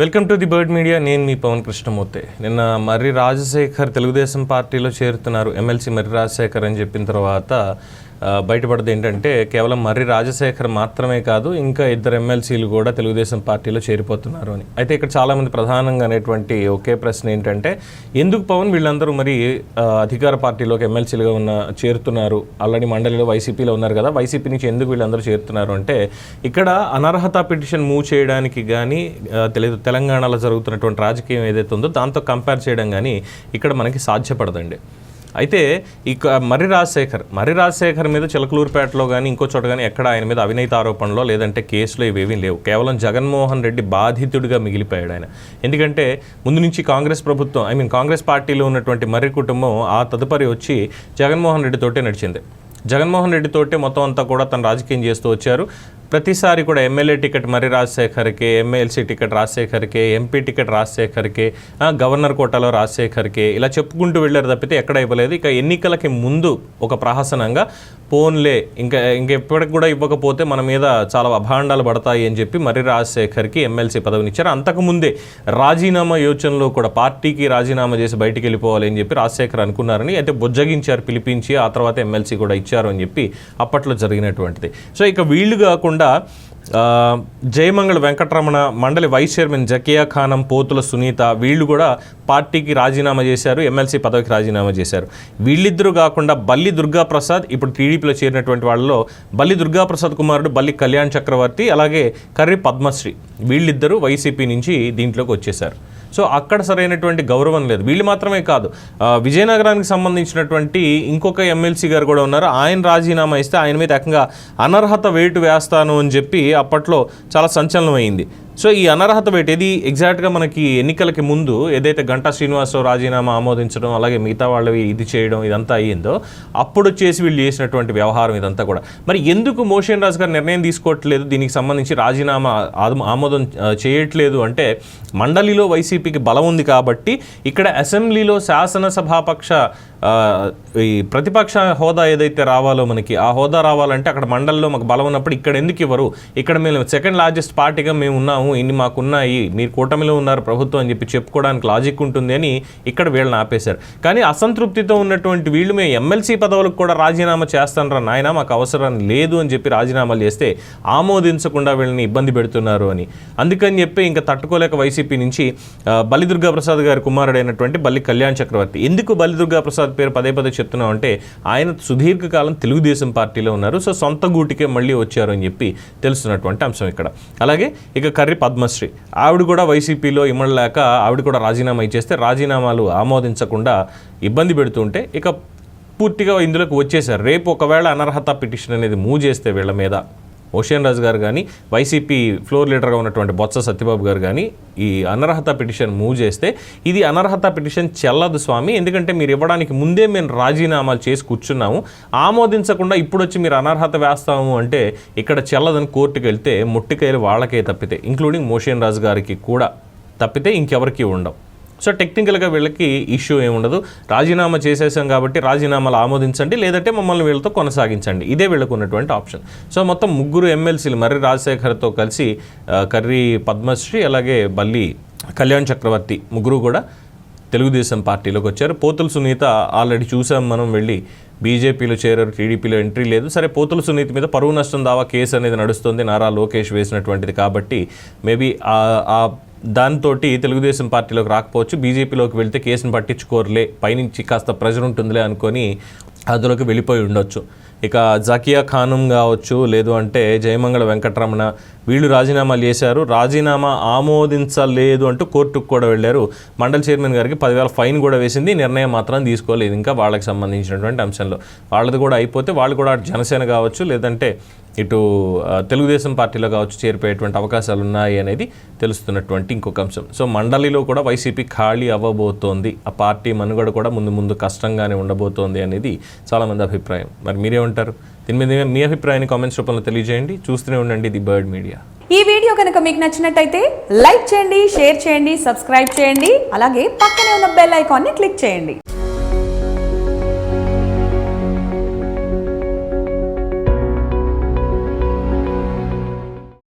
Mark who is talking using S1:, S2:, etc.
S1: Welcome to the Bird Media. నేను మీ పవన్ కృష్ణమూర్తి. నిన్న మర్రి రాజశేఖర్ తెలుగుదేశం పార్టీలో చేరుతున్నారు. ఎమ్మెల్సీ మర్రి రాజశేఖర్ అని చెప్పిన తర్వాత బయటపడది ఏంటంటే కేవలం మర్రి రాజశేఖర్ మాత్రమే కాదు ఇంకా ఇద్దరు ఎమ్మెల్సీలు కూడా తెలుగుదేశం పార్టీలో చేరిపోతున్నారు అని. అయితే ఇక్కడ చాలామంది ప్రధానంగా అనేటువంటి ఒకే ప్రశ్న ఏంటంటే ఎందుకు పవన్ వీళ్ళందరూ మరి అధికార పార్టీలోకి ఎమ్మెల్సీలుగా ఉన్న చేరుతున్నారు? ఆల్రెడీ మండలిలో వైసీపీలో ఉన్నారు కదా వైసీపీ నుంచి ఎందుకు వీళ్ళందరూ చేరుతున్నారు అంటే ఇక్కడ అనర్హత పిటిషన్ మూవ్ చేయడానికి కానీ తెలియదు తెలంగాణలో జరుగుతున్నటువంటి రాజకీయం ఏదైతే ఉందో దాంతో కంపేర్ చేయడం కానీ ఇక్కడ మనకి సాధ్యపడదండి. అయితే ఇక మర్రి రాజశేఖర్ మర్రి రాజశేఖర్ మీద చిలకలూరుపేటలో కానీ ఇంకో చోట కానీ ఎక్కడ ఆయన మీద అవినీతి ఆరోపణలో లేదంటే కేసులో ఇవేమీ లేవు. కేవలం జగన్మోహన్ రెడ్డి బాధితుడిగా మిగిలిపోయాడు ఆయన. ఎందుకంటే ముందు నుంచి కాంగ్రెస్ ప్రభుత్వం ఐ మీన్ కాంగ్రెస్ పార్టీలో ఉన్నటువంటి మర్రి కుటుంబం ఆ తదుపరి వచ్చి జగన్మోహన్ రెడ్డి తోటే నడిచింది. జగన్మోహన్ రెడ్డితోటే మొత్తం అంతా కూడా తను రాజకీయం చేస్తూ వచ్చారు. ప్రతిసారి కూడా ఎమ్మెల్యే టికెట్ మరి రాజశేఖర్కి ఎమ్మెల్సీ టికెట్ రాజశేఖర్కి ఎంపీ టికెట్ రాజశేఖర్కి గవర్నర్ కోటాలో రాజశేఖర్కి ఇలా చెప్పుకుంటూ వెళ్ళారు తప్పితే ఎక్కడ ఇవ్వలేదు. ఇక ఎన్నికలకి ముందు ఒక ప్రహసనంగా పోన్లే ఇంకా ఇంకెప్పటికి కూడా ఇవ్వకపోతే మన మీద చాలా అభాండాలు పడతాయి అని చెప్పి మరి రాజశేఖర్కి ఎమ్మెల్సీ పదవినిచ్చారు అంతకుముందే రాజీనామా యోచనలో కూడా పార్టీకి రాజీనామా చేసి బయటికి వెళ్ళిపోవాలి అని చెప్పి రాజశేఖర్ అనుకున్నారని అయితే బుజ్జగించారు పిలిపించి ఆ తర్వాత ఎమ్మెల్సీ కూడా ఇచ్చారు అని చెప్పి అప్పట్లో జరిగినటువంటిది. సో ఇక వీళ్ళు కాకుండా కాకుండా జయమంగళ వెంకటరమణ మండలి వైస్ చైర్మన్ జకియా ఖానం పోతుల సునీత వీళ్ళు కూడా పార్టీకి రాజీనామా చేశారు ఎమ్మెల్సీ పదవికి రాజీనామా చేశారు. వీళ్ళిద్దరూ కాకుండా బల్లి దుర్గా ప్రసాద్ ఇప్పుడు టీడీపీలో చేరినటువంటి వాళ్ళలో బల్లి దుర్గా ప్రసాద్ కుమారుడు బల్లి కళ్యాణ్ చక్రవర్తి అలాగే కర్రి పద్మశ్రీ వీళ్ళిద్దరూ వైసీపీ నుంచి దీంట్లోకి వచ్చేశారు. సో అక్కడ సరైనటువంటి గౌరవం లేదు. వీళ్ళు మాత్రమే కాదు. విజయనగరానికి సంబంధించినటువంటి ఇంకొక ఎమ్మెల్సీ గారు కూడా ఉన్నారు. ఆయన రాజీనామా ఇస్తే ఆయన మీద ఏకంగా అనర్హత వేటు వేస్తాను అని చెప్పి అప్పట్లో చాలా సంచలనం అయింది సో ఈ అనర్హత వేట్ ఏది ఎగ్జాక్ట్గా మనకి ఎన్నికలకి ముందు ఏదైతే గంటా శ్రీనివాసరావు రాజీనామా ఆమోదించడం అలాగే మిగతా వాళ్ళవి ఇది చేయడం ఇదంతా అయ్యిందో అప్పుడు వచ్చేసి వీళ్ళు చేసినటువంటి వ్యవహారం ఇదంతా కూడా. మరి ఎందుకు మోషన్ రాజు గారు నిర్ణయం తీసుకోవట్లేదు? దీనికి సంబంధించి రాజీనామా ఆమోదం చేయట్లేదు అంటే మండలిలో వైసీపీకి బలం ఉంది కాబట్టి ఇక్కడ అసెంబ్లీలో శాసనసభాపక్ష ఈ ప్రతిపక్ష హోదా ఏదైతే రావాలో మనకి ఆ హోదా రావాలంటే అక్కడ మండల్లో మాకు బలం ఉన్నప్పుడు ఇక్కడ ఎందుకు ఇవ్వరు? ఇక్కడ మేము సెకండ్ లార్జెస్ట్ పార్టీగా మేము ఉన్నాము ఇన్ని మాకు ఉన్నాయి మీరు కూటమిలో ఉన్నారు ప్రభుత్వం అని చెప్పి చెప్పుకోవడానికి లాజిక్ ఉంటుంది అని ఇక్కడ వీళ్ళని ఆపేశారు. కానీ అసంతృప్తితో ఉన్నటువంటి వీళ్ళు మేము ఎమ్మెల్సీ పదవులకు కూడా రాజీనామా చేస్తానరా నాయన మాకు అవసరం లేదు అని చెప్పి రాజీనామాలు చేస్తే ఆమోదించకుండా వీళ్ళని ఇబ్బంది పెడుతున్నారు అని. అందుకని చెప్పి ఇంకా తట్టుకోలేక వైసీపీ నుంచి బలిదుర్గా ప్రసాద్ గారి కుమారుడైనటువంటి బల్లి కళ్యాణ్ చక్రవర్తి. ఎందుకు బలిదుర్గా ప్రసాద్ ప్రసాద్ పేరు పదే పదే చెప్తున్నాం అంటే ఆయన సుదీర్ఘకాలం తెలుగుదేశం పార్టీలో ఉన్నారు. సో సొంత గూటికే మళ్ళీ వచ్చారు అని చెప్పి తెలుస్తున్నటువంటి అంశం ఇక్కడ. అలాగే ఇక కర్రి పద్మశ్రీ. ఆవిడ కూడా వైసీపీలో ఇమ్మడలేక ఆవిడ కూడా రాజీనామా ఇచ్చేస్తే రాజీనామాలు ఆమోదించకుండా ఇబ్బంది పెడుతుంటే ఇక పూర్తిగా ఇందులోకి వచ్చేసారు రేపు ఒకవేళ అనర్హత పిటిషన్ అనేది మూవ్ చేస్తే వీళ్ళ మీద. ఓషియన్ రాజు గారు కానీ వైసీపీ ఫ్లోర్ లీడర్గా ఉన్నటువంటి బొత్స సత్యబాబు గారు కానీ ఈ అనర్హత పిటిషన్ మూవ్ చేస్తే ఇది అనర్హత పిటిషన్ చెల్లదు స్వామి. ఎందుకంటే మీరు ఇవ్వడానికి ముందే మేము రాజీనామాలు చేసి కూర్చున్నాము. ఆమోదించకుండా ఇప్పుడు వచ్చి మీరు అనర్హత వేస్తాము అంటే ఇక్కడ చెల్లదని కోర్టుకు వెళ్తే ముట్టికాయలు వాళ్ళకే తప్పితే ఇంక్లూడింగ్ మోషన్ రాజు గారికి కూడా తప్పితే ఇంకెవరికి ఉండవు. సో టెక్నికల్గా వీళ్ళకి ఇష్యూ ఏముండదు రాజీనామా చేసేసాం కాబట్టి రాజీనామాలు ఆమోదించండి లేదంటే మమ్మల్ని వీళ్ళతో కొనసాగించండి. ఇదే వీళ్ళకు ఉన్నటువంటి ఆప్షన్. సో మొత్తం ముగ్గురు ఎమ్మెల్సీలు మర్రి రాజశేఖర్తో కలిసి కర్రీ పద్మశ్రీ అలాగే బల్లి కళ్యాణ్ చక్రవర్తి ముగ్గురు కూడా తెలుగుదేశం పార్టీలోకి వచ్చారు. పోతుల సునీత ఆల్రెడీ చూసాం మనం వెళ్ళి బీజేపీలో చేరారు టీడీపీలో ఎంట్రీ లేదు. సరే పోతుల సునీత మీద పరువు నష్టం దావా కేసు అనేది నడుస్తుంది నారా లోకేష్ వేసినటువంటిది కాబట్టి మేబీ ఆ దాంతో తెలుగుదేశం పార్టీలోకి రాకపోవచ్చు. బీజేపీలోకి వెళ్తే కేసును పట్టించుకోరులే పైనుంచి కాస్త ప్రెజర్ ఉంటుందిలే అనుకొని అందులోకి వెళ్ళిపోయి ఉండొచ్చు. ఇక జకియా ఖానం కావచ్చు లేదు అంటే జయమంగళ వెంకటరమణ వీళ్ళు రాజీనామాలు చేశారు. రాజీనామా ఆమోదించలేదు అంటూ కోర్టుకు కూడా వెళ్ళారు. మండల్ చైర్మన్ గారికి పదివేల ఫైన్ కూడా వేసింది. నిర్ణయం మాత్రం తీసుకోలేదు. ఇంకా వాళ్ళకి సంబంధించినటువంటి అంశంలో. వాళ్ళది కూడా అయిపోతే వాళ్ళు కూడా జనసేన కావచ్చు లేదంటే ఇటు తెలుగుదేశం పార్టీలో కావచ్చు చేరిపోయేటువంటి అవకాశాలు ఉన్నాయి అనేది తెలుస్తున్నటువంటి ఇంకొక అంశం. సో మండలిలో కూడా వైసీపీ ఖాళీ అవ్వబోతోంది. ఆ పార్టీ మనుగడ కూడా ముందు ముందు కష్టంగానే ఉండబోతోంది అనేది చాలామంది అభిప్రాయం. మరి మీరేమంటారు? దీని మీద మీ అభిప్రాయాన్ని కామెంట్స్ రూపంలో తెలియజేయండి. చూస్తూనే ఉండండి ది బర్డ్ మీడియా.
S2: ఈ వీడియో కనుక మీకు నచ్చినట్టయితే లైక్ చేయండి షేర్ చేయండి సబ్స్క్రైబ్ చేయండి. అలాగే పక్కనే ఉన్న బెల్ ఐకాన్ని క్లిక్ చేయండి.